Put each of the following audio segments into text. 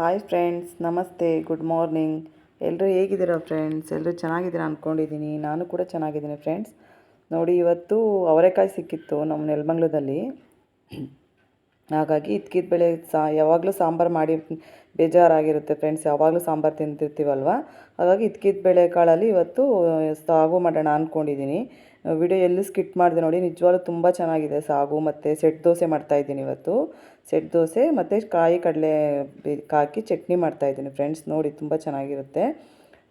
Hi friends ನಮಸ್ತೆ good morning ಎಲ್ಲರೂ ಹೇಗಿದ್ದೀರಾ ಫ್ರೆಂಡ್ಸ್ ಎಲ್ಲರೂ ಚೆನ್ನಾಗಿದ್ದೀರಾ ಅಂದ್ಕೊಂಡಿದ್ದೀನಿ ನಾನು ಕೂಡ ಚೆನ್ನಾಗಿದ್ದೀನಿ ಫ್ರೆಂಡ್ಸ್ ನೋಡಿ, ಇವತ್ತು ಅವರೆಕಾಯಿ ಸಿಕ್ಕಿತ್ತು ನಮ್ಮ ನೆಲಮಂಗ್ಲದಲ್ಲಿ. ಹಾಗಾಗಿ ಇದ್ಕಿದ ಬೆಳೆ ಸಾ, ಯಾವಾಗಲೂ ಸಾಂಬಾರು ಮಾಡಿ ಬೇಜಾರಾಗಿರುತ್ತೆ ಫ್ರೆಂಡ್ಸ್, ಯಾವಾಗಲೂ ಸಾಂಬಾರು ತಿಂತಿರ್ತೀವಲ್ವ? ಹಾಗಾಗಿ ಇದ್ಕಿದ ಬೆಳೆ ಕಾಳಲ್ಲಿ ಇವತ್ತು ಸಾಗು ಮಾಡೋಣ ಅಂದ್ಕೊಂಡಿದ್ದೀನಿ ವಿಡಿಯೋ ಎಲ್ಲೂ ಸ್ಕಿಟ್ ಮಾಡಿದೆ ನೋಡಿ, ನಿಜವಾಗ್ಲೂ ತುಂಬ ಚೆನ್ನಾಗಿದೆ ಸಾಗು ಮತ್ತು ಸೆಟ್ ದೋಸೆ ಮಾಡ್ತಾಯಿದ್ದೀನಿ ಇವತ್ತು. ಸೆಟ್ ದೋಸೆ ಮತ್ತು ಕಾಯಿ ಕಡಲೆ ಹಾಕಿ ಚಟ್ನಿ ಮಾಡ್ತಾಯಿದ್ದೀನಿ ಫ್ರೆಂಡ್ಸ್, ನೋಡಿ ತುಂಬ ಚೆನ್ನಾಗಿರುತ್ತೆ.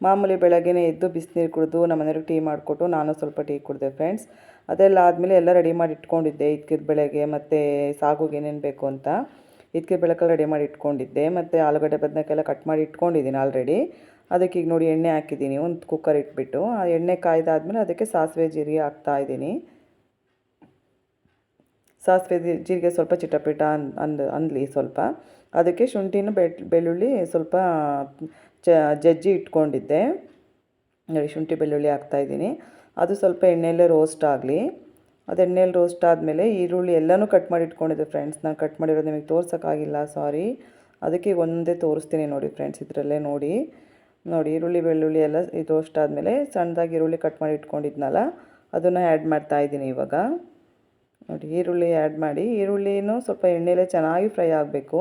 ಮಾಮೂಲಿ ಬೆಳಗ್ಗೆ ಎದ್ದು ಬಿಸಿನೀರು ಕುಡಿದು ನಮ್ಮ ಮನೆಯವ್ರಿಗೆ ಟೀ ಮಾಡಿಕೊಟ್ಟು ನಾನು ಸ್ವಲ್ಪ ಟೀ ಕುಡಿದೆ ಫ್ರೆಂಡ್ಸ್. ಅದೆಲ್ಲ ಆದಮೇಲೆ ಎಲ್ಲ ರೆಡಿ ಮಾಡಿ ಇಟ್ಕೊಂಡಿದ್ದೆ ಇದ್ಕಿದ ಬೆಳೆಗೆ ಮತ್ತು ಸಾಗುಗೆ ಏನೇನು ಬೇಕು ಅಂತ. ಇದಕ್ಕೆ ಬೆಳಕಲ್ಲಿ ರೆಡಿ ಮಾಡಿ ಇಟ್ಕೊಂಡಿದ್ದೆ ಮತ್ತು ಆಲೂಗಡ್ಡೆ ಬದನೆಕಾಯೆಲ್ಲ ಕಟ್ ಮಾಡಿ ಇಟ್ಕೊಂಡಿದ್ದೀನಿ ಆಲ್ರೆಡಿ ಅದಕ್ಕೆ ಈಗ ನೋಡಿ ಎಣ್ಣೆ ಹಾಕಿದ್ದೀನಿ, ಒಂದು ಕುಕ್ಕರ್ ಇಟ್ಬಿಟ್ಟು. ಆ ಎಣ್ಣೆ ಕಾಯ್ದಾದ್ಮೇಲೆ ಅದಕ್ಕೆ ಸಾಸಿವೆ ಜೀರಿಗೆ ಹಾಕ್ತಾಯಿದ್ದೀನಿ ಸಾಸಿವೆ ಜೀರಿಗೆ ಸ್ವಲ್ಪ ಚಿಟಪಿಟ ಅನ್ ಅಂದ್, ಅಂದ್ಲಿ ಸ್ವಲ್ಪ. ಅದಕ್ಕೆ ಶುಂಠಿನ ಬೆಳ್ಳುಳ್ಳಿ ಸ್ವಲ್ಪ ಜಜ್ಜಿ ಇಟ್ಕೊಂಡಿದ್ದೆ. ನೋಡಿ ಶುಂಠಿ ಬೆಳ್ಳುಳ್ಳಿ ಹಾಕ್ತಾಯಿದ್ದೀನಿ ಅದು ಸ್ವಲ್ಪ ಎಣ್ಣೆಯಲ್ಲೇ ರೋಸ್ಟ್ ಆಗಲಿ. ಅದು ಎಣ್ಣೆಯಲ್ಲಿ ರೋಸ್ಟ್ ಆದಮೇಲೆ ಈರುಳ್ಳಿ ಎಲ್ಲನೂ ಕಟ್ ಮಾಡಿ ಇಟ್ಕೊಂಡಿದ್ದೆ ಫ್ರೆಂಡ್ಸ್ ನಾನು ಕಟ್ ಮಾಡಿರೋದು ನಿಮಗೆ ತೋರ್ಸೋಕ್ಕಾಗಿಲ್ಲ ಸಾರಿ ಅದಕ್ಕೆ ಒಂದೇ ತೋರಿಸ್ತೀನಿ ನೋಡಿ ಫ್ರೆಂಡ್ಸ್ ಇದರಲ್ಲೇ ನೋಡಿ. ನೋಡಿ, ಈರುಳ್ಳಿ, ಬೆಳ್ಳುಳ್ಳಿ ಎಲ್ಲ ಇದು ರೋಸ್ಟ್ ಆದಮೇಲೆ ಸಣ್ಣದಾಗಿ ಈರುಳ್ಳಿ ಕಟ್ ಮಾಡಿ ಇಟ್ಕೊಂಡಿದ್ನಲ್ಲ ಅದನ್ನು ಆ್ಯಡ್ ಮಾಡ್ತಾಯಿದ್ದೀನಿ ಇವಾಗ. ನೋಡಿ, ಈರುಳ್ಳಿ ಆ್ಯಡ್ ಮಾಡಿ, ಈರುಳ್ಳಿನೂ ಸ್ವಲ್ಪ ಎಣ್ಣೆಯಲ್ಲೇ ಚೆನ್ನಾಗಿ ಫ್ರೈ ಆಗಬೇಕು.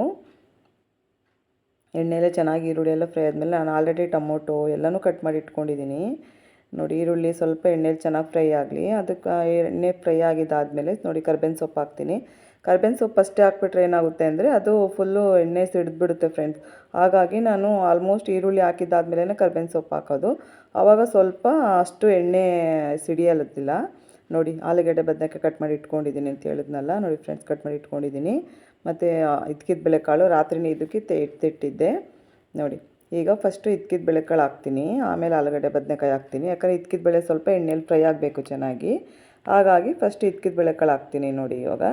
ಎಣ್ಣೆಯಲ್ಲೇ ಚೆನ್ನಾಗಿ ಈರುಳ್ಳಿ ಎಲ್ಲ ಫ್ರೈ ಆದಮೇಲೆ ನಾನು ಆಲ್ರೆಡಿ ಟೊಮೊಟೊ ಎಲ್ಲನೂ ಕಟ್ ಮಾಡಿ ಇಟ್ಕೊಂಡಿದ್ದೀನಿ ನೋಡಿ, ಈರುಳ್ಳಿ ಸ್ವಲ್ಪ ಎಣ್ಣೆಲಿ ಚೆನ್ನಾಗಿ ಫ್ರೈ ಆಗಲಿ, ಅದಕ್ಕೆ ಎಣ್ಣೆ ಫ್ರೈ ಆಗಿದ್ದಾದಮೇಲೆ ನೋಡಿ ಕರ್ಬೇವಿನ ಸೊಪ್ಪು ಹಾಕ್ತೀನಿ. ಕರ್ಬೇವಿನ ಸೊಪ್ಪು ಅಷ್ಟೇ ಹಾಕ್ಬಿಟ್ರೆ ಏನಾಗುತ್ತೆ ಅಂದರೆ, ಅದು ಫುಲ್ಲು ಎಣ್ಣೆ ಸಿಡಿದ್ಬಿಡುತ್ತೆ ಫ್ರೆಂಡ್ಸ್. ಹಾಗಾಗಿ ನಾನು ಆಲ್ಮೋಸ್ಟ್ ಈರುಳ್ಳಿ ಹಾಕಿದ್ದಾದ್ಮೇಲೆ ಕರ್ಬೇವಿನ ಸೊಪ್ಪು ಹಾಕೋದು. ಆವಾಗ ಸ್ವಲ್ಪ ಅಷ್ಟು ಎಣ್ಣೆ ಸಿಡಿಯಲ್ಲದಿಲ್ಲ ನೋಡಿ, ಆಲೂಗಡ್ಡೆ ಬದನೆಕಾಯಿ ಕಟ್ ಮಾಡಿ ಇಟ್ಕೊಂಡಿದ್ದೀನಿ ಅಂತ ಹೇಳಿದ್ನಲ್ಲ, ನೋಡಿ ಫ್ರೆಂಡ್ಸ್ ಕಟ್ ಮಾಡಿ ಇಟ್ಕೊಂಡಿದ್ದೀನಿ. ಮತ್ತು ಇದ್ಕಿದ ಬೆಳೆಕಾಳು ರಾತ್ರಿನೇ ಇದಕ್ಕೆ ಎತ್ತಿಟ್ಟಿದ್ದೆ ನೋಡಿ ಈಗ ಫಸ್ಟು ಇದ್ಕಿದ ಬೆಳೆಕಾಳು ಹಾಕ್ತೀನಿ, ಆಮೇಲೆ ಆಲೂಗಡ್ಡೆ ಬದನೆಕಾಯಿ ಹಾಕ್ತೀನಿ. ಯಾಕಂದರೆ ಇದ್ಕಿದ ಬೆಳೆ ಸ್ವಲ್ಪ ಎಣ್ಣೆಲಿ ಫ್ರೈ ಆಗಬೇಕು ಚೆನ್ನಾಗಿ. ಹಾಗಾಗಿ ಫಸ್ಟ್ ಇದ್ಕಿದ ಬೆಳೆಕಾಳು ಹಾಕ್ತೀನಿ ನೋಡಿ ಇವಾಗ.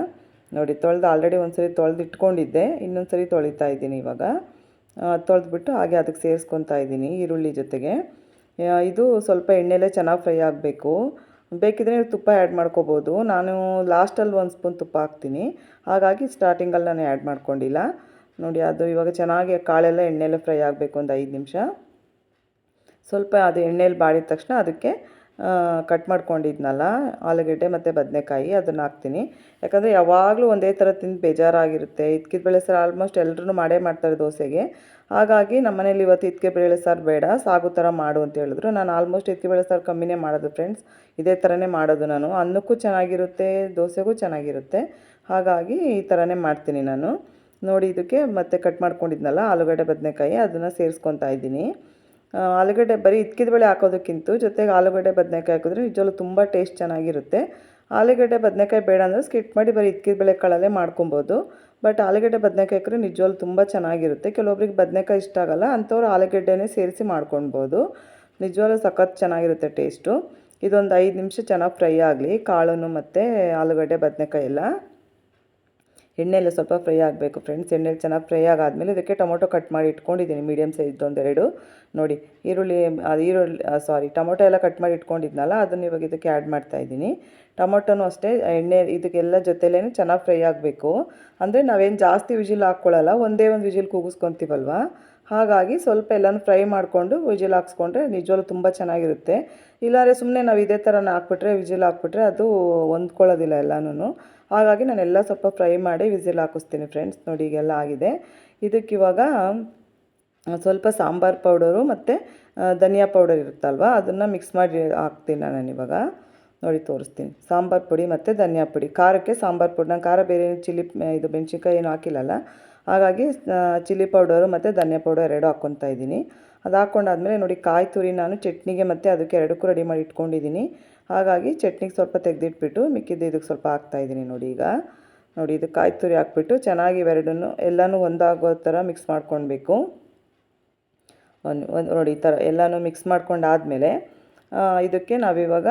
ನೋಡಿ ತೊಳೆದು ಆಲ್ರೆಡಿ ಒಂದು ಸರಿ ತೊಳೆದು ಇಟ್ಕೊಂಡಿದ್ದೆ ಇನ್ನೊಂದು ಸರಿ ತೊಳಿತಾ ಇದ್ದೀನಿ ಇವಾಗ. ತೊಳೆದ್ಬಿಟ್ಟು ಹಾಗೆ ಅದಕ್ಕೆ ಸೇರಿಸ್ಕೊತಾ ಇದ್ದೀನಿ ಈರುಳ್ಳಿ ಜೊತೆಗೆ. ಇದು ಸ್ವಲ್ಪ ಎಣ್ಣೆಲೇ ಚೆನ್ನಾಗಿ ಫ್ರೈ ಆಗಬೇಕು. ಬೇಕಿದ್ರೆ ನೀವು ತುಪ್ಪ ಆ್ಯಡ್ ಮಾಡ್ಕೋಬೋದು. ನಾನು ಲಾಸ್ಟಲ್ಲಿ ಒಂದು ಸ್ಪೂನ್ ತುಪ್ಪ ಹಾಕ್ತೀನಿ. ಹಾಗಾಗಿ ಸ್ಟಾರ್ಟಿಂಗಲ್ಲಿ ನಾನು ಆ್ಯಡ್ ಮಾಡ್ಕೊಂಡಿಲ್ಲ. ನೋಡಿ, ಅದು ಇವಾಗ ಚೆನ್ನಾಗಿ ಕಾಳೆಲ್ಲ ಎಣ್ಣೆಲ್ಲ ಫ್ರೈ ಆಗಬೇಕು ಒಂದು ಐದು ನಿಮಿಷ. ಸ್ವಲ್ಪ ಅದು ಎಣ್ಣೆಯಲ್ಲಿ ಬಾಡಿದ ತಕ್ಷಣ ಅದಕ್ಕೆ ಕಟ್ ಮಾಡ್ಕೊಂಡಿದ್ನಲ್ಲ ಆಲೂಗಡ್ಡೆ ಮತ್ತು ಬದನೆಕಾಯಿ ಅದನ್ನು ಹಾಕ್ತೀನಿ. ಯಾಕಂದರೆ ಯಾವಾಗಲೂ ಒಂದೇ ಥರ ತಿಂದು ಬೇಜಾರಾಗಿರುತ್ತೆ. ಇದ್ಕಿದ ಬೇಳೆ ಸಾರು ಆಲ್ಮೋಸ್ಟ್ ಎಲ್ಲರೂ ಮಾಡೇ ಮಾಡ್ತಾರೆ ದೋಸೆಗೆ. ಹಾಗಾಗಿ ನಮ್ಮ ಮನೇಲಿ ಇವತ್ತು ಇದ್ಕೆ ಬೇಳೆ ಸಾರು ಬೇಡ, ಸಾಗು ಥರ ಮಾಡು ಅಂತ ಹೇಳಿದ್ರು. ನಾನು ಆಲ್ಮೋಸ್ಟ್ ಇದ್ಕೆ ಬೇಳೆ ಸಾರು ಕಮ್ಮಿನೇ ಮಾಡೋದು ಫ್ರೆಂಡ್ಸ್. ಇದೇ ಥರನೇ ಮಾಡೋದು ನಾನು. ಅನ್ನಕ್ಕೂ ಚೆನ್ನಾಗಿರುತ್ತೆ, ದೋಸೆಗೂ ಚೆನ್ನಾಗಿರುತ್ತೆ. ಹಾಗಾಗಿ ಈ ಥರನೇ ಮಾಡ್ತೀನಿ ನಾನು. ನೋಡಿ ಇದಕ್ಕೆ ಮತ್ತೆ ಕಟ್ ಮಾಡ್ಕೊಂಡಿದ್ನಲ್ಲ, ಆಲೂಗಡ್ಡೆ ಬದನೆಕಾಯಿ, ಅದನ್ನು ಸೇರಿಸ್ಕೊತಾ ಇದ್ದೀನಿ. ಆಲೂಗಡ್ಡೆ ಬರೀ ಇದ್ಕಿದ ಬೆಳೆ ಹಾಕೋದಕ್ಕಿಂತ ಜೊತೆಗೆ ಆಲೂಗಡ್ಡೆ ಬದನೆಕಾಯಿ ಹಾಕಿದ್ರೆ ನಿಜವಲ್ಲೂ ತುಂಬ ಟೇಸ್ಟ್ ಚೆನ್ನಾಗಿರುತ್ತೆ. ಆಲೂಗಡ್ಡೆ ಬದನೆಕಾಯಿ ಬೇಡ ಅಂದರೆ ಸ್ಕಿಟ್ ಮಾಡಿ ಬರೀ ಇದ್ಕಿದ ಬೆಳೆ ಕಾಳಲ್ಲೇ ಮಾಡ್ಕೊಬೋದು. ಬಟ್ ಆಲೂಗಡ್ಡೆ ಬದನೆಕಾಯಿ ಹಾಕಿದ್ರೆ ನಿಜವಲ್ಲೂ ತುಂಬ ಚೆನ್ನಾಗಿರುತ್ತೆ. ಕೆಲವೊಬ್ರಿಗೆ ಬದನೆಕಾಯಿ ಇಷ್ಟ ಆಗೋಲ್ಲ, ಅಂಥವ್ರು ಆಲೂಗಡ್ಡೆನೇ ಸೇರಿಸಿ ಮಾಡ್ಕೊಳ್ಬೋದು. ನಿಜವಾಗ್ಲೂ ಸಖತ್ ಚೆನ್ನಾಗಿರುತ್ತೆ ಟೇಸ್ಟು ಇದೊಂದು ಐದು ನಿಮಿಷ ಚೆನ್ನಾಗಿ ಫ್ರೈ ಆಗಲಿ ಕಾಳು ಮತ್ತು ಆಲೂಗಡ್ಡೆ ಬದನೆಕಾಯಿ ಎಲ್ಲ. ಎಣ್ಣೆಲ್ಲ ಸ್ವಲ್ಪ ಫ್ರೈ ಆಗಬೇಕು ಫ್ರೆಂಡ್ಸ್. ಎಣ್ಣೆಲಿ ಚೆನ್ನಾಗಿ ಫ್ರೈ ಆಗಾದಮೇಲೆ ಇದಕ್ಕೆ ಟೊಮೊಟೊ ಕಟ್ ಮಾಡಿ ಇಟ್ಕೊಂಡಿದ್ದೀನಿ ಮೀಡಿಯಮ್ ಸೈಜ್ ಒಂದೆರಡು. ನೋಡಿ, ಈರುಳ್ಳಿ ಅದು ಈರುಳ್ಳಿ ಸಾರಿ, ಟೊಮೊಟೊ ಎಲ್ಲ ಕಟ್ ಮಾಡಿ ಇಟ್ಕೊಂಡಿದ್ನಲ್ಲ, ಅದನ್ನು ಇವಾಗ ಇದಕ್ಕೆ ಆ್ಯಡ್ ಮಾಡ್ತಾಯಿದ್ದೀನಿ ಟೊಮೊಟೊನೂ ಅಷ್ಟೇ, ಎಣ್ಣೆ, ಇದಕ್ಕೆಲ್ಲ ಜೊತೆಲೇ ಚೆನ್ನಾಗಿ ಫ್ರೈ ಆಗಬೇಕು. ಅಂದರೆ ನಾವೇನು ಜಾಸ್ತಿ ವಿಜಿಲ್ ಹಾಕ್ಕೊಳ್ಳಲ್ಲ ಒಂದೇ ಒಂದು ವಿಜಿಲ್ ಕೂಗಿಸ್ಕೊತೀವಲ್ವ? ಹಾಗಾಗಿ ಸ್ವಲ್ಪ ಎಲ್ಲನೂ ಫ್ರೈ ಮಾಡಿಕೊಂಡು ವಿಜಿಲ್ ಹಾಕ್ಸ್ಕೊಂಡ್ರೆ ನಿಜವಾಗ್ಲೂ ತುಂಬ ಚೆನ್ನಾಗಿರುತ್ತೆ. ಇಲ್ಲಾದರೆ ಸುಮ್ಮನೆ ನಾವು ಇದೇ ಥರನ ಹಾಕ್ಬಿಟ್ರೆ, ವಿಜಿಲ್ ಹಾಕ್ಬಿಟ್ರೆ ಅದು ಹೊಂದ್ಕೊಳ್ಳೋದಿಲ್ಲ ಎಲ್ಲನೂ ಹಾಗಾಗಿ ನಾನೆಲ್ಲ ಸ್ವಲ್ಪ ಫ್ರೈ ಮಾಡಿ ವಿಸಿಲ್ ಹಾಕಿಸ್ತೀನಿ ಫ್ರೆಂಡ್ಸ್. ನೋಡಿ, ಈಗೆಲ್ಲ ಆಗಿದೆ. ಇದಕ್ಕಿವಾಗ ಸ್ವಲ್ಪ ಸಾಂಬಾರು ಪೌಡರು ಮತ್ತು ಧನಿಯಾ ಪೌಡರ್ ಇರುತ್ತಲ್ವ, ಅದನ್ನು ಮಿಕ್ಸ್ ಮಾಡಿ ಹಾಕ್ತೀನಿ ನಾನು ಇವಾಗ. ನೋಡಿ, ತೋರಿಸ್ತೀನಿ. ಸಾಂಬಾರು ಪುಡಿ ಮತ್ತು ಧನಿಯಾ ಪುಡಿ. ಖಾರಕ್ಕೆ ಸಾಂಬಾರು ಪುಡಿ. ನಾನು ಖಾರ ಬೇರೆ ಚಿಲ್ಲಿ ಇದು ಮೆಣಸಿನ್ಕಾಯಿ ಏನು ಹಾಕಿಲ್ಲಲ್ಲ. ಹಾಗಾಗಿ ಚಿಲ್ಲಿ ಪೌಡರು ಮತ್ತು ಧನಿಯಾ ಪೌಡರ್ ಎರಡು ಹಾಕ್ಕೊತಾ ಇದ್ದೀನಿ. ಅದು ಹಾಕ್ಕೊಂಡಾದ್ಮೇಲೆ ನೋಡಿ, ಕಾಯಿ ತುರಿ ನಾನು ಚಟ್ನಿಗೆ ಮತ್ತು ಅದಕ್ಕೆ ಎರಡಕ್ಕೂ ರೆಡಿ ಮಾಡಿ ಇಟ್ಕೊಂಡಿದ್ದೀನಿ. ಹಾಗಾಗಿ ಚಟ್ನಿಗೆ ಸ್ವಲ್ಪ ತೆಗೆದಿಟ್ಬಿಟ್ಟು ಮಿಕ್ಕಿದ್ದು ಇದಕ್ಕೆ ಸ್ವಲ್ಪ ಹಾಕ್ತಾಯಿದ್ದೀನಿ ನೋಡಿ ಈಗ. ನೋಡಿ, ಇದು ಕಾಯಿ ತುರಿ ಹಾಕ್ಬಿಟ್ಟು ಚೆನ್ನಾಗಿ ಇವೆರಡನ್ನು ಎಲ್ಲನೂ ಒಂದಾಗೋ ಥರ ಮಿಕ್ಸ್ ಮಾಡ್ಕೊಳ್ಬೇಕು. ಒಂದು ಒಂದು ನೋಡಿ, ಈ ಥರ ಎಲ್ಲನೂ ಮಿಕ್ಸ್ ಮಾಡ್ಕೊಂಡಾದಮೇಲೆ ಇದಕ್ಕೆ ನಾವಿವಾಗ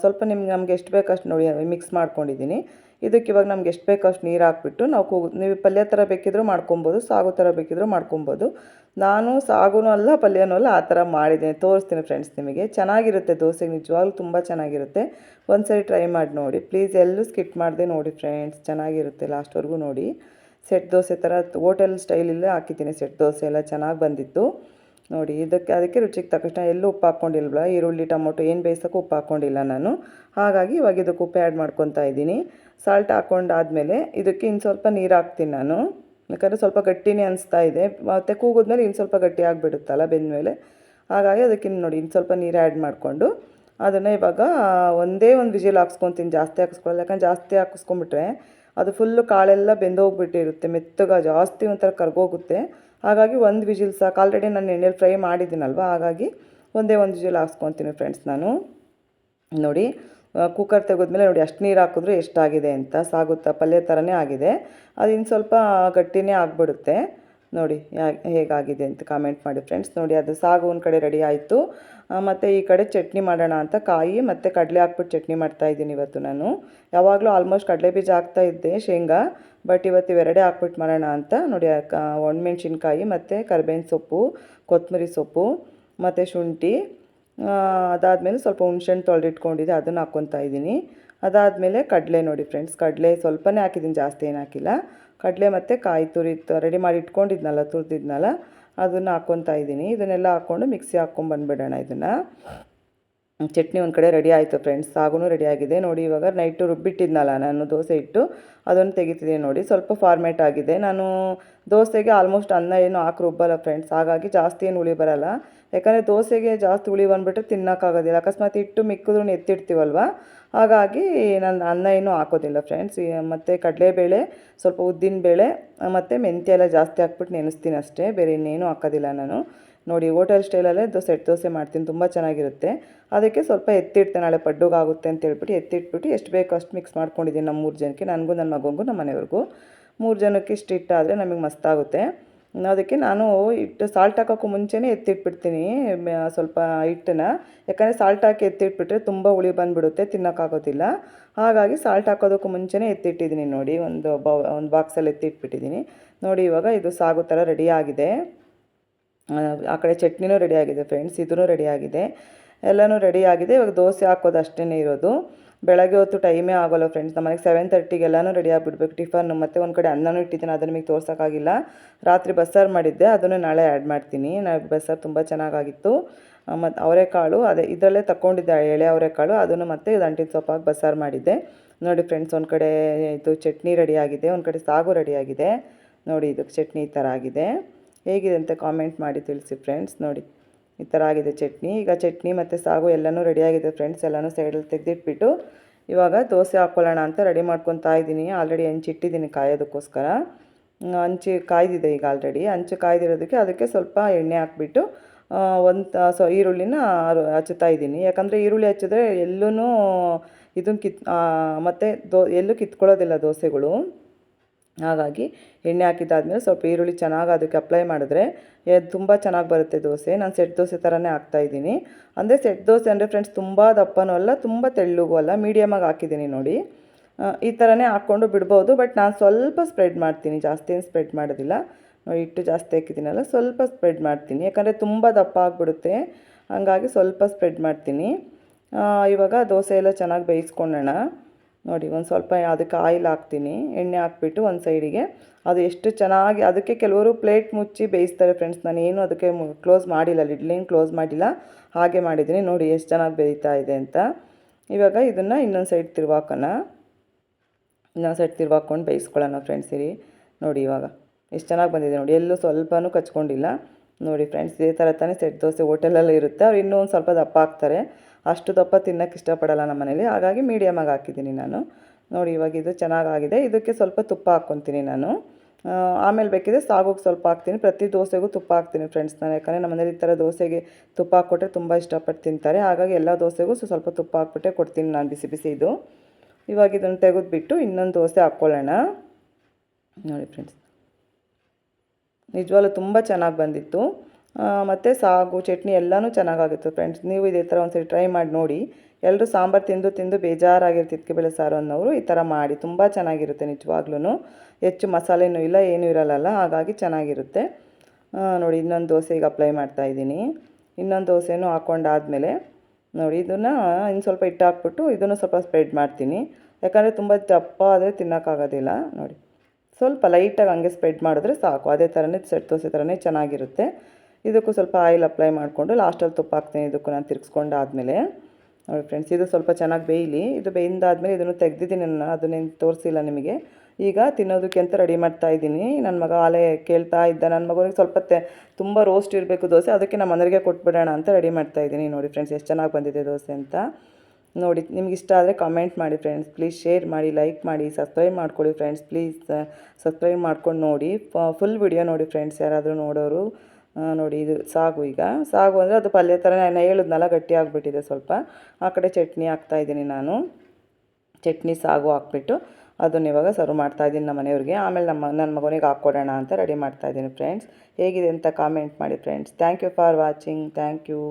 ಸ್ವಲ್ಪ ನಿಮ್ಗೆ ನಮ್ಗೆ ಎಷ್ಟು ಬೇಕಷ್ಟು ನೋಡಿ ಮಿಕ್ಸ್ ಮಾಡ್ಕೊಂಡಿದ್ದೀನಿ. ಇದಕ್ಕೆ ಇವಾಗ ನಮ್ಗೆ ಎಷ್ಟು ಬೇಕೋ ಅಷ್ಟು ನೀರು ಹಾಕ್ಬಿಟ್ಟು ನಾವು ಕೂಗು, ನೀವು ಪಲ್ಯ ಥರ ಬೇಕಿದ್ರೂ ಮಾಡ್ಕೊಬೋದು, ಸಾಗು ಥರ ಬೇಕಿದ್ರೂ ಮಾಡ್ಕೊಬೋದು. ನಾನು ಸಾಗುನೂ ಅಲ್ಲ, ಪಲ್ಯನೂ ಅಲ್ಲ, ಆ ಥರ ಮಾಡಿದ್ದೀನಿ. ತೋರಿಸ್ತೀನಿ ಫ್ರೆಂಡ್ಸ್ ನಿಮಗೆ. ಚೆನ್ನಾಗಿರುತ್ತೆ ದೋಸೆಗೆ, ನಿಜವಾಗ್ಲೂ ತುಂಬ ಚೆನ್ನಾಗಿರುತ್ತೆ. ಒಂದು ಸರಿ ಟ್ರೈ ಮಾಡಿ ನೋಡಿ. ಪ್ಲೀಸ್ ಎಲ್ಲೂ ಸ್ಕಿಪ್ ಮಾಡಿದೆ ನೋಡಿ ಫ್ರೆಂಡ್ಸ್ ಚೆನ್ನಾಗಿರುತ್ತೆ ಲಾಸ್ಟ್ವರೆಗೂ ನೋಡಿ. ಸೆಟ್ ದೋಸೆ ಥರ ಹೋಟೆಲ್ ಸ್ಟೈಲಲ್ಲೇ ಹಾಕಿದ್ದೀನಿ ಸೆಟ್ ದೋಸೆ ಎಲ್ಲ ಚೆನ್ನಾಗಿ ಬಂದಿತ್ತು. ನೋಡಿ, ಇದಕ್ಕೆ, ಅದಕ್ಕೆ ರುಚಿಗೆ ತಕ್ಷಣ ಎಲ್ಲೂ ಉಪ್ಪು ಹಾಕ್ಕೊಂಡಿಲ್ವಲ್ಲ ಈರುಳ್ಳಿ, ಟೊಮೊಟೊ ಏನು ಬೇಯಿಸೋಕ್ಕೂ ಉಪ್ಪು ಹಾಕ್ಕೊಂಡಿಲ್ಲ ನಾನು. ಹಾಗಾಗಿ ಇವಾಗ ಇದಕ್ಕೆ ಉಪ್ಪು ಆ್ಯಡ್ ಮಾಡ್ಕೊತಾ ಇದ್ದೀನಿ. ಸಾಲ್ಟ್ ಹಾಕ್ಕೊಂಡಾದಮೇಲೆ ಇದಕ್ಕೆ ಇನ್ನು ಸ್ವಲ್ಪ ನೀರು ಹಾಕ್ತೀನಿ ನಾನು. ಯಾಕಂದರೆ ಸ್ವಲ್ಪ ಗಟ್ಟಿನೇ ಅನಿಸ್ತಾ ಇದೆ. ಮತ್ತು ಕೂಗಿದ್ಮೇಲೆ ಇನ್ನು ಸ್ವಲ್ಪ ಗಟ್ಟಿ ಆಗಿಬಿಡುತ್ತಲ್ಲ ಬೆಂದಮೇಲೆ ಹಾಗಾಗಿ ಅದಕ್ಕೆ ಇನ್ನು ನೋಡಿ, ಇನ್ನು ಸ್ವಲ್ಪ ನೀರು ಆ್ಯಡ್ ಮಾಡಿಕೊಂಡು ಅದನ್ನು ಇವಾಗ ಒಂದೇ ಒಂದು ವಿಜಿಲ್ ಹಾಕ್ಸ್ಕೊತೀನಿ, ಜಾಸ್ತಿ ಹಾಕಿಸ್ಕೊಳ್ಳಲ್ಲ. ಯಾಕಂದ್ರೆ ಜಾಸ್ತಿ ಹಾಕಿಸ್ಕೊಂಬಿಟ್ರೆ ಅದು ಫುಲ್ಲು ಕಾಳೆಲ್ಲ ಬೆಂದೋಗ್ಬಿಟ್ಟಿರುತ್ತೆ, ಮೆತ್ತಗೆ, ಜಾಸ್ತಿ ಒಂಥರ ಕರ್ಗೋಗುತ್ತೆ. ಹಾಗಾಗಿ ಒಂದು ವಿಜಿಲ್ ಸಾಕು. ಆಲ್ರೆಡಿ ನಾನು ಎಣ್ಣೆಲಿ ಫ್ರೈ ಮಾಡಿದ್ದೀನಲ್ವ? ಹಾಗಾಗಿ ಒಂದೇ ಒಂದು ವಿಜಿಲ್ ಹಾಕ್ಸ್ಕೊತೀನಿ ಫ್ರೆಂಡ್ಸ್ ನಾನು. ನೋಡಿ ಕುಕ್ಕರ್ ತೆಗೆದ್ಮೇಲೆ ನೋಡಿ ಅಷ್ಟು ನೀರು ಹಾಕಿದ್ರೆ ಎಷ್ಟಾಗಿದೆ ಅಂತ ಸಾಗುತ್ತಾ? ಪಲ್ಯ ಥರನೇ ಆಗಿದೆ. ಅದು ಇನ್ನು ಸ್ವಲ್ಪ ಗಟ್ಟಿನೇ ಆಗಿಬಿಡುತ್ತೆ. ನೋಡಿ ಹೇಗಾಗಿದೆ ಅಂತ ಕಾಮೆಂಟ್ ಮಾಡಿ ಫ್ರೆಂಡ್ಸ್ ನೋಡಿ, ಅದು ಸಾಗು ಒಂದು ಕಡೆ ರೆಡಿ ಆಯಿತು. ಮತ್ತು ಈ ಕಡೆ ಚಟ್ನಿ ಮಾಡೋಣ ಅಂತ ಕಾಯಿ ಮತ್ತು ಕಡಲೆ ಹಾಕ್ಬಿಟ್ಟು ಚಟ್ನಿ ಮಾಡ್ತಾ ಇದ್ದೀನಿ ಇವತ್ತು ನಾನು. ಯಾವಾಗಲೂ ಆಲ್ಮೋಸ್ಟ್ ಕಡಲೆ ಬೀಜ ಹಾಕ್ತಾ ಇದ್ದೆ ಶೇಂಗಾ ಬಟ್ ಇವತ್ತು ಇವೆರಡೇ ಹಾಕ್ಬಿಟ್ಟು ಮಾಡೋಣ ಅಂತ. ನೋಡಿ ಒಣಮೆಣ್ಸಿನ್ಕಾಯಿ ಮತ್ತು ಕರ್ಬೇವಿನ ಸೊಪ್ಪು, ಕೊತ್ತಂಬರಿ ಸೊಪ್ಪು, ಮತ್ತು ಶುಂಠಿ ಅದಾದಮೇಲೆ ಸ್ವಲ್ಪ ಹುಣ್ಸೆಹಣ್ಣು ತೊಳೆದಿಟ್ಕೊಂಡಿದ್ದೆ, ಅದನ್ನು ಹಾಕ್ಕೊತಾ ಇದ್ದೀನಿ. ಅದಾದಮೇಲೆ ಕಡಲೆ ನೋಡಿ ಫ್ರೆಂಡ್ಸ್ ಕಡಲೆ ಸ್ವಲ್ಪನೇ ಹಾಕಿದ್ದೀನಿ, ಜಾಸ್ತಿ ಏನು ಹಾಕಿಲ್ಲ. ಕಡಲೆ ಮತ್ತು ಕಾಯಿ ತುರಿ ರೆಡಿ ಮಾಡಿ ಇಟ್ಕೊಂಡಿದ್ನಲ್ಲ, ತುರಿದಿದ್ನಲ್ಲ, ಅದನ್ನು ಹಾಕ್ಕೊತಾ ಇದ್ದೀನಿ. ಇದನ್ನೆಲ್ಲ ಹಾಕ್ಕೊಂಡು ಮಿಕ್ಸಿ ಹಾಕ್ಕೊಂಬಂದ್ಬಿಡೋಣ ಇದನ್ನು. ಚಟ್ನಿ ಒಂದು ಕಡೆ ರೆಡಿ ಆಯಿತು ಫ್ರೆಂಡ್ಸ್ ಸಾಗೂ ರೆಡಿ ಆಗಿದೆ. ನೋಡಿ ಇವಾಗ ನೈಟು ರುಬ್ಬಿಟ್ಟಿದ್ನಲ್ಲ ನಾನು ದೋಸೆ ಇಟ್ಟು, ಅದನ್ನು ತೆಗಿತಿದ್ದೀನಿ ನೋಡಿ. ಸ್ವಲ್ಪ ಫಾರ್ಮೇಟ್ ಆಗಿದೆ. ನಾನು ದೋಸೆಗೆ ಆಲ್ಮೋಸ್ಟ್ ಅನ್ನ ಏನು ಹಾಕಿ ರುಬ್ಬಲ್ಲ ಫ್ರೆಂಡ್ಸ್ ಹಾಗಾಗಿ ಜಾಸ್ತಿ ಏನು ಹುಳಿ ಬರಲ್ಲ. ಯಾಕಂದರೆ ದೋಸೆಗೆ ಜಾಸ್ತಿ ಹುಳಿ ಬಂದುಬಿಟ್ರೆ ತಿನ್ನೋಕ್ಕಾಗೋದಿಲ್ಲ. ಅಕಸ್ಮಾತ್ ಇಟ್ಟು ಮಿಕ್ಕಿದ್ರು ಎತ್ತಿಡ್ತೀವಲ್ವ? ಹಾಗಾಗಿ ನಾನು ಅನ್ನ ಏನೂ ಹಾಕೋದಿಲ್ಲ ಫ್ರೆಂಡ್ಸ್ ಮತ್ತು ಕಡಲೆಬೇಳೆ, ಸ್ವಲ್ಪ ಉದ್ದಿನ ಬೇಳೆ, ಮತ್ತು ಮೆಂತ್ಯ ಎಲ್ಲ ಜಾಸ್ತಿ ಹಾಕ್ಬಿಟ್ಟು ನೆನೆಸ್ತೀನಿ ಅಷ್ಟೇ. ಬೇರೆ ಇನ್ನೇನು ಹಾಕೋದಿಲ್ಲ ನಾನು. ನೋಡಿ, ಹೋಟೆಲ್ ಸ್ಟೈಲಲ್ಲೇ ದೋಸೆ ಸೆಟ್ ದೋಸೆ ಮಾಡ್ತೀನಿ. ತುಂಬ ಚೆನ್ನಾಗಿರುತ್ತೆ. ಅದಕ್ಕೆ ಸ್ವಲ್ಪ ಎತ್ತಿಡ್ತೆ, ನಾಳೆ ಪಡ್ಡುಗಾಗುತ್ತೆ ಅಂತ ಹೇಳ್ಬಿಟ್ಟು ಎತ್ತಿಟ್ಬಿಟ್ಟು ಎಷ್ಟು ಬೇಕೋ ಅಷ್ಟು ಮಿಕ್ಸ್ ಮಾಡ್ಕೊಂಡಿದ್ದೀನಿ ನಮ್ಮ ಮೂರು ಜನಕ್ಕೆ. ನನಗೂ ನನ್ನ ಮಗನಿಗೂ ನಮ್ಮ ಮನೆಯವ್ರಿಗೂ ಮೂರು ಜನಕ್ಕೆ ಇಷ್ಟು ಇಟ್ಟಾದರೆ ನಮಗೆ ಮಸ್ತಾಗುತ್ತೆ ಅದಕ್ಕೆ ನಾನು ಹಿಟ್ಟು ಸಾಲ್ಟ್ ಹಾಕೋಕ್ಕೂ ಮುಂಚೆನೇ ಎತ್ತಿಟ್ಬಿಡ್ತೀನಿ ಸ್ವಲ್ಪ ಹಿಟ್ಟನ್ನ. ಯಾಕಂದರೆ ಸಾಲ್ಟ್ ಹಾಕಿ ಎತ್ತಿಟ್ಬಿಟ್ರೆ ತುಂಬ ಹುಳಿ ಬಂದುಬಿಡುತ್ತೆ, ತಿನ್ನೋಕ್ಕಾಗೋದಿಲ್ಲ. ಹಾಗಾಗಿ ಸಾಲ್ಟ್ ಹಾಕೋದಕ್ಕೂ ಮುಂಚೆನೇ ಎತ್ತಿಟ್ಟಿದ್ದೀನಿ ನೋಡಿ, ಒಂದು ಬೌ, ಒಂದು ಬಾಕ್ಸಲ್ಲಿ ಎತ್ತಿಟ್ಬಿಟ್ಟಿದ್ದೀನಿ. ನೋಡಿ, ಇವಾಗ ಇದು ಸಾಗು ಥರ ರೆಡಿಯಾಗಿದೆ ಆ ಕಡೆ ಚಟ್ನಿನೂ ರೆಡಿಯಾಗಿದೆ ಫ್ರೆಂಡ್ಸ್ ಇದೂ ರೆಡಿಯಾಗಿದೆ ಎಲ್ಲನೂ ರೆಡಿಯಾಗಿದೆ ಇವಾಗ ದೋಸೆ ಹಾಕೋದು ಅಷ್ಟೇ ಇರೋದು. ಬೆಳಗ್ಗೆ ಹೊತ್ತು ಟೈಮೇ ಆಗೋಲ್ಲ ಫ್ರೆಂಡ್ಸ್ ನಮ್ಮ ಮನೆಗೆ ಸೆವೆನ್ ತರ್ಟಿಗೆಲ್ಲನೂ ರೆಡಿ ಆಗಿಬಿಡ್ಬೇಕು. ಟಿಫನ್ನು ಮತ್ತು ಒಂದು ಕಡೆ ಅನ್ನನೂ ಇಟ್ಟಿದ್ದೀನಿ ಅದನ್ನು ನಿಮಗೆ ತೋರ್ಸೋಕ್ಕಾಗಿಲ್ಲ. ರಾತ್ರಿ ಬಸ್ಸಾರು ಮಾಡಿದ್ದೆ. ಅದನ್ನು ನಾಳೆ ಆ್ಯಡ್ ಮಾಡ್ತೀನಿ. ನಾನು ಬಸ್ಸಾರು ತುಂಬ ಚೆನ್ನಾಗಾಗಿತ್ತು. ಮತ್ತು ಅವರೆಕಾಳು ಅದೇ ಇದರಲ್ಲೇ ತಗೊಂಡಿದ್ದೆ ಎಳೆ ಅವರೆಕಾಳು ಅದನ್ನು ಮತ್ತೆ ದಂಟಿನ ಸೊಪ್ಪಾಗಿ ಬಸ್ಸಾರು ಮಾಡಿದ್ದೆ. ನೋಡಿ ಫ್ರೆಂಡ್ಸ್ ಒಂದು ಕಡೆ ಇದು ಚಟ್ನಿ ರೆಡಿ ಆಗಿದೆ. ಒಂದು ಕಡೆ ಸಾಗು ರೆಡಿ ಆಗಿದೆ. ನೋಡಿ, ಇದು ಚಟ್ನಿ ಈ ಥರ ಆಗಿದೆ. ಹೇಗಿದೆ ಅಂತ ಕಾಮೆಂಟ್ ಮಾಡಿ ತಿಳಿಸಿ ಫ್ರೆಂಡ್ಸ್ ನೋಡಿ. ಈ ಥರ ಆಗಿದೆ ಚಟ್ನಿ. ಈಗ ಚಟ್ನಿ ಮತ್ತು ಸಾಗು ಎಲ್ಲನೂ ರೆಡಿಯಾಗಿದೆ ಫ್ರೆಂಡ್ಸ್ ಎಲ್ಲನೂ ಸೈಡಲ್ಲಿ ತೆಗೆದಿಟ್ಬಿಟ್ಟು ಇವಾಗ ದೋಸೆ ಹಾಕ್ಕೊಳ್ಳೋಣ ಅಂತ ರೆಡಿ ಮಾಡ್ಕೊತಾ ಇದ್ದೀನಿ. ಆಲ್ರೆಡಿ ಹಂಚಿಟ್ಟಿದ್ದೀನಿ ಕಾಯೋದಕ್ಕೋಸ್ಕರ. ಹಂಚಿ ಕಾಯ್ದಿದೆ ಈಗ ಆಲ್ರೆಡಿ ಹಂಚು ಕಾಯ್ದಿರೋದಕ್ಕೆ ಅದಕ್ಕೆ ಸ್ವಲ್ಪ ಎಣ್ಣೆ ಹಾಕ್ಬಿಟ್ಟು ಒಂದು ಸೊ ಈರುಳ್ಳಿನ ಹಚ್ಚುತ್ತಾ ಇದ್ದೀನಿ. ಯಾಕಂದರೆ ಈರುಳ್ಳಿ ಹಚ್ಚಿದ್ರೆ ಎಲ್ಲೂ ಇದನ್ನು ಕಿತ್ ಮತ್ತು ದೋ, ಎಲ್ಲೂ ಕಿತ್ಕೊಳ್ಳೋದಿಲ್ಲ ದೋಸೆಗಳು. ಹಾಗಾಗಿ ಎಣ್ಣೆ ಹಾಕಿದ್ದಾದಮೇಲೆ ಸ್ವಲ್ಪ ಈರುಳ್ಳಿ ಚೆನ್ನಾಗಿ ಅದಕ್ಕೆ ಅಪ್ಲೈ ಮಾಡಿದ್ರೆ ತುಂಬ ಚೆನ್ನಾಗಿ ಬರುತ್ತೆ ದೋಸೆ. ನಾನು ಸೆಟ್ ದೋಸೆ ಥರನೇ ಹಾಕ್ತಾಯಿದ್ದೀನಿ ಅಂದರೆ ಸೆಟ್ ದೋಸೆ ಅಂದರೆ ಫ್ರೆಂಡ್ಸ್ ತುಂಬ ದಪ್ಪನೂ ಅಲ್ಲ, ತುಂಬ ತೆಳ್ಳಗೂ ಅಲ್ಲ ಮೀಡಿಯಮಾಗಿ ಹಾಕಿದ್ದೀನಿ ನೋಡಿ. ಈ ಥರನೇ ಹಾಕ್ಕೊಂಡು ಬಿಡ್ಬೋದು ಬಟ್ ನಾನು ಸ್ವಲ್ಪ ಸ್ಪ್ರೆಡ್ ಮಾಡ್ತೀನಿ. ಜಾಸ್ತಿ ಏನು ಸ್ಪ್ರೆಡ್ ಮಾಡೋದಿಲ್ಲ. ನೋಡಿ, ಹಿಟ್ಟು ಜಾಸ್ತಿ ಹಾಕಿದ್ದೀನಲ್ಲ, ಸ್ವಲ್ಪ ಸ್ಪ್ರೆಡ್ ಮಾಡ್ತೀನಿ. ಯಾಕಂದರೆ ತುಂಬ ದಪ್ಪ ಆಗಿಬಿಡುತ್ತೆ. ಹಾಗಾಗಿ ಸ್ವಲ್ಪ ಸ್ಪ್ರೆಡ್ ಮಾಡ್ತೀನಿ. ಇವಾಗ ದೋಸೆ ಎಲ್ಲ ಚೆನ್ನಾಗಿ ಬೇಯಿಸ್ಕೊಳ್ಳೋಣ ನೋಡಿ, ಒಂದು ಸ್ವಲ್ಪ ಅದಕ್ಕೆ ಆಯಿಲ್ ಹಾಕ್ತೀನಿ. ಎಣ್ಣೆ ಹಾಕ್ಬಿಟ್ಟು ಒಂದು ಸೈಡಿಗೆ ಅದು ಎಷ್ಟು ಚೆನ್ನಾಗಿ, ಅದಕ್ಕೆ ಕೆಲವರು ಪ್ಲೇಟ್ ಮುಚ್ಚಿ ಬೇಯಿಸ್ತಾರೆ ಫ್ರೆಂಡ್ಸ್ ನಾನು ಏನು ಅದಕ್ಕೆ ಕ್ಲೋಸ್ ಮಾಡಿಲ್ಲ ಲಿಡ್ಲೇನು ಕ್ಲೋಸ್ ಮಾಡಿಲ್ಲ. ಹಾಗೆ ಮಾಡಿದ್ದೀನಿ. ನೋಡಿ, ಎಷ್ಟು ಚೆನ್ನಾಗಿ ಬೇಯ್ತಾ ಇದೆ ಅಂತ. ಇವಾಗ ಇದನ್ನು ಇನ್ನೊಂದು ಸೈಡ್ ತಿರುವಾಕೋಣ. ಇನ್ನೊಂದು ಸೈಡ್ ತಿರುವಾಕೊಂಡು ಬೇಯಿಸ್ಕೊಳ್ಳೋಣ ಫ್ರೆಂಡ್ಸ್ ಇರಿ. ನೋಡಿ, ಇವಾಗ ಎಷ್ಟು ಚೆನ್ನಾಗಿ ಬಂದಿದೆ ನೋಡಿ. ಎಲ್ಲೂ ಸ್ವಲ್ಪನೂ ಕಚ್ಕೊಂಡಿಲ್ಲ. ನೋಡಿ ಫ್ರೆಂಡ್ಸ್ ಇದೇ ಥರ ತಾನೇ ಸೆಟ್ ದೋಸೆ ಹೋಟೆಲಲ್ಲಿ ಇರುತ್ತೆ. ಅವ್ರು ಇನ್ನೂ ಒಂದು ಸ್ವಲ್ಪ ದಪ್ಪ ಹಾಕ್ತಾರೆ ಅಷ್ಟು ದಪ್ಪ ತಿನ್ನೋಕ್ಕೆ ಇಷ್ಟಪಡಲ್ಲ ನಮ್ಮ ಮನೇಲಿ. ಹಾಗಾಗಿ ಮೀಡಿಯಮಾಗಿ ಹಾಕಿದ್ದೀನಿ ನಾನು. ನೋಡಿ, ಇವಾಗ ಇದು ಚೆನ್ನಾಗಾಗಿದೆ. ಇದಕ್ಕೆ ಸ್ವಲ್ಪ ತುಪ್ಪ ಹಾಕ್ಕೊತೀನಿ ನಾನು. ಆಮೇಲೆ ಬೇಕಿದ್ರೆ ಸಾಗೋಗೆ ಸ್ವಲ್ಪ ಹಾಕ್ತೀನಿ. ಪ್ರತಿ ದೋಸೆಗೂ ತುಪ್ಪ ಹಾಕ್ತೀನಿ ಫ್ರೆಂಡ್ಸ್ ನಾನು ಯಾಕಂದರೆ ನಮ್ಮ ಮನೇಲಿ ಈ ಥರ ದೋಸೆಗೆ ತುಪ್ಪ ಹಾಕ್ಕೊಟ್ರೆ ತುಂಬ ಇಷ್ಟಪಟ್ಟು ತಿಂತಾರೆ. ಹಾಗಾಗಿ ಎಲ್ಲ ದೋಸೆಗೂ ಸ್ವಲ್ಪ ತುಪ್ಪ ಹಾಕ್ಬಿಟ್ಟೆ ಕೊಡ್ತೀನಿ ನಾನು ಬಿಸಿ ಬಿಸಿ ಇದು. ಇವಾಗ ಇದನ್ನು ತೆಗೆದುಬಿಟ್ಟು ಇನ್ನೊಂದು ದೋಸೆ ಹಾಕ್ಕೊಳ್ಳೋಣ. ನೋಡಿ ಫ್ರೆಂಡ್ಸ್ ನಿಜವಾಗ್ಲೂ ತುಂಬ ಚೆನ್ನಾಗಿ ಬಂದಿತ್ತು. ಮತ್ತು ಸಾಗು, ಚಟ್ನಿ ಎಲ್ಲನೂ ಚೆನ್ನಾಗಾಗಿತ್ತು ಫ್ರೆಂಡ್ಸ್ ನೀವು ಇದೇ ಥರ ಒಂದ್ಸರಿ ಟ್ರೈ ಮಾಡಿ ನೋಡಿ. ಎಲ್ಲರೂ ಸಾಂಬಾರು ತಿಂದು ತಿಂದು ಬೇಜಾರಾಗಿರ್ತಿದ್ಕೆ ಬೇಳೆ ಸಾರು ಅನ್ನೋರು ಈ ಥರ ಮಾಡಿ. ತುಂಬ ಚೆನ್ನಾಗಿರುತ್ತೆ ನಿಜವಾಗ್ಲೂ ಹೆಚ್ಚು ಮಸಾಲೆನೂ ಇಲ್ಲ, ಏನೂ ಇರಲ್ಲ ಹಾಗಾಗಿ ಚೆನ್ನಾಗಿರುತ್ತೆ. ನೋಡಿ ಇನ್ನೊಂದು ದೋಸೆ ಈಗ ಅಪ್ಲೈ ಮಾಡ್ತಾಯಿದ್ದೀನಿ ಇನ್ನೊಂದು ದೋಸೆನೂ ಹಾಕ್ಕೊಂಡಾದಮೇಲೆ ನೋಡಿ ಇದನ್ನು ಇನ್ನು ಸ್ವಲ್ಪ ಹಿಟ್ಟು ಹಾಕ್ಬಿಟ್ಟು ಇದನ್ನು ಸ್ವಲ್ಪ ಸ್ಪ್ರೆಡ್ ಮಾಡ್ತೀನಿ. ಯಾಕಂದರೆ ತುಂಬ ದಪ್ಪ ಆದರೆ ತಿನ್ನೋಕ್ಕಾಗೋದಿಲ್ಲ. ನೋಡಿ ಸ್ವಲ್ಪ ಲೈಟಾಗಿ ಹಂಗೆ ಸ್ಪ್ರೆಡ್ ಮಾಡಿದ್ರೆ ಸಾಕು. ಅದೇ ಥರನೇ ಸೆಟ್ ದೋಸೆ ಥರನೇ ಚೆನ್ನಾಗಿರುತ್ತೆ. ಇದಕ್ಕೂ ಸ್ವಲ್ಪ ಆಯಿಲ್ ಅಪ್ಲೈ ಮಾಡಿಕೊಂಡು ಲಾಸ್ಟಲ್ಲಿ ತುಪ್ಪ ಹಾಕ್ತೀನಿ ಇದಕ್ಕೂ ನಾನು ತಿರ್ಗಿಸ್ಕೊಂಡಾದ್ಮೇಲೆ. ನೋಡಿ ಫ್ರೆಂಡ್ಸ್, ಇದು ಸ್ವಲ್ಪ ಚೆನ್ನಾಗಿ ಬೇಯಲಿ. ಇದು ಬೇಯಿಂದಾದಮೇಲೆ ಇದನ್ನು ತೆಗೆದಿದ್ದೀನಿ ನಾನು ಅದನ್ನೇನು ತೋರಿಸಿಲ್ಲ ನಿಮಗೆ. ಈಗ ತಿನ್ನೋದಕ್ಕೆ ಅಂತ ರೆಡಿ ಮಾಡ್ತಾ ಇದ್ದೀನಿ. ನನ್ನ ಮಗ ಆಲೇ ಕೇಳ್ತಾ ಇದ್ದ ನನ್ನ ಮಗನಿಗೆ ಸ್ವಲ್ಪ ತೆ, ತುಂಬ ರೋಸ್ಟ್ ಇರಬೇಕು ದೋಸೆ, ಅದಕ್ಕೆ ನಮ್ಮ ಮನೆಗೆ ಕೊಟ್ಬಿಡೋಣ ಅಂತ ರೆಡಿ ಮಾಡ್ತಾ ಇದ್ದೀನಿ. ನೋಡಿ ಫ್ರೆಂಡ್ಸ್, ಎಷ್ಟು ಚೆನ್ನಾಗಿ ಬಂದಿದೆ ದೋಸೆ ಅಂತ. ನೋಡಿ, ನಿಮ್ಗೆ ಇಷ್ಟ ಆದರೆ ಕಮೆಂಟ್ ಮಾಡಿ ಫ್ರೆಂಡ್ಸ್ ಪ್ಲೀಸ್ ಶೇರ್ ಮಾಡಿ ಲೈಕ್ ಮಾಡಿ ಸಬ್ಸ್ಕ್ರೈಬ್ ಮಾಡ್ಕೊಳ್ಳಿ ಫ್ರೆಂಡ್ಸ್ ಪ್ಲೀಸ್ ಸಬ್ಸ್ಕ್ರೈಬ್ ಮಾಡ್ಕೊಂಡು ನೋಡಿ. ಫುಲ್ ವಿಡಿಯೋ ನೋಡಿ ಫ್ರೆಂಡ್ಸ್, ಯಾರಾದರೂ ನೋಡೋರು. ನೋಡಿ ಇದು ಸಾಗು ಈಗ. ಸಾಗು ಅಂದರೆ ಅದು ಪಲ್ಯ ಥರ ನಾನು ಹೇಳಿದ್ನಲ್ಲ ಗಟ್ಟಿ ಆಗಿಬಿಟ್ಟಿದೆ ಸ್ವಲ್ಪ. ಆ ಕಡೆ ಚಟ್ನಿ ಹಾಕ್ತಾಯಿದ್ದೀನಿ ನಾನು. ಚಟ್ನಿ ಸಾಗು ಹಾಕ್ಬಿಟ್ಟು ಅದನ್ನ ಇವಾಗ ಸರ್ವ್ ಮಾಡ್ತಾ ಇದ್ದೀನಿ ನಮ್ಮ ಮನೆಯವ್ರಿಗೆ. ಆಮೇಲೆ ನಮ್ಮ ನನ್ನ ಮಗನಿಗೆ ಹಾಕ್ಕೊಡೋಣ ಅಂತ ರೆಡಿ ಮಾಡ್ತಾ ಇದ್ದೀನಿ ಫ್ರೆಂಡ್ಸ್ ಹೇಗಿದೆ ಅಂತ ಕಾಮೆಂಟ್ ಮಾಡಿ friends thank you for watching thank you